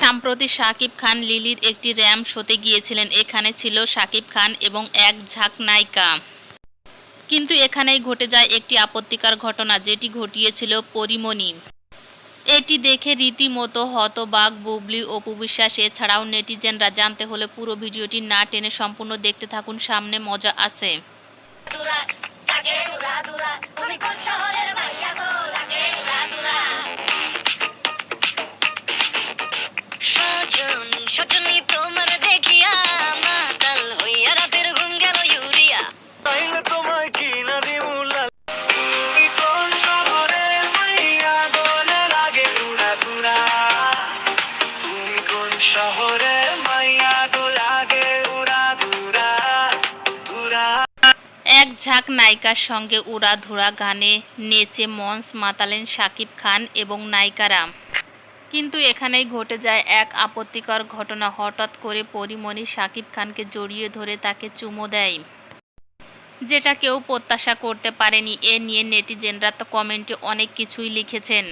সম্প্রতি শাকিব খান, লিলির একটি র্যাম শোতে গিয়েছিলেন। এখানে ছিল শাকিব খান এবং এক ঝাঁক নায়িকা। কিন্তু এখানেই ঘটে যায় একটি আপত্তিকর ঘটনা, যেটি ঘটিয়েছিল পরিমণি। এটি দেখে রীতিমতো হতবাক, বুবলি, অপু বিশ্বাস, এছাড়াও নেটিজেনরা জানতে হলে পুরো ভিডিওটি না টেনে সম্পূর্ণ দেখতে থাকুন, সামনে মজা আছে। সজনী তোমার দেখিয়া মাতাল হইয়া রাতের ঘুম গেল ইউরিয়া। তোমায় কি না দিমুলা শহরে মাইয়া লাগে উড়া এক ঝাঁক নায়িকার সঙ্গে উড়াধুরা গানে নেচে মঞ্চ মাতালেন শাকিব খান এবং নায়িকারা কিন্তু এখানেই ঘটে যায় এক আপত্তিকর ঘটনা। হঠাৎ করে পরিমণি শাকিব খানকে জড়িয়ে ধরে তাকে চুমো দেয়, যেটা কেউ প্রত্যাশা করতে পারেনি। এ নিয়ে নেটিজেনরা তো কমেন্টে অনেক কিছুই লিখেছেন।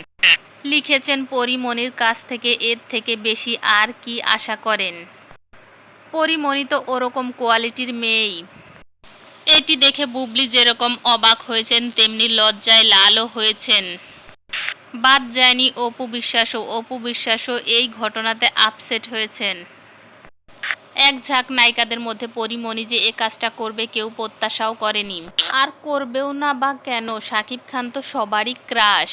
লিখেছেন, পরিমণির কাছ থেকে এর থেকে বেশি আর কি আশা করেন? পরিমণি তো ওরকম কোয়ালিটির মেয়েই। এটি দেখে বুবলি যেরকম অবাক হয়েছেন, তেমনি লজ্জায় লালও হয়েছেন। বাদ যায়নি অপু বিশ্বাসও। অপু বিশ্বাসও এই ঘটনাতে আপসেট হয়েছেন। এক ঝাঁক নায়িকাদের মধ্যে পরিমণি যে এ কাজটা করবে কেউ প্রত্যাশাও করেনি। আর করবেও না বা কেন? সাকিব খান তো সবারই ক্রাশ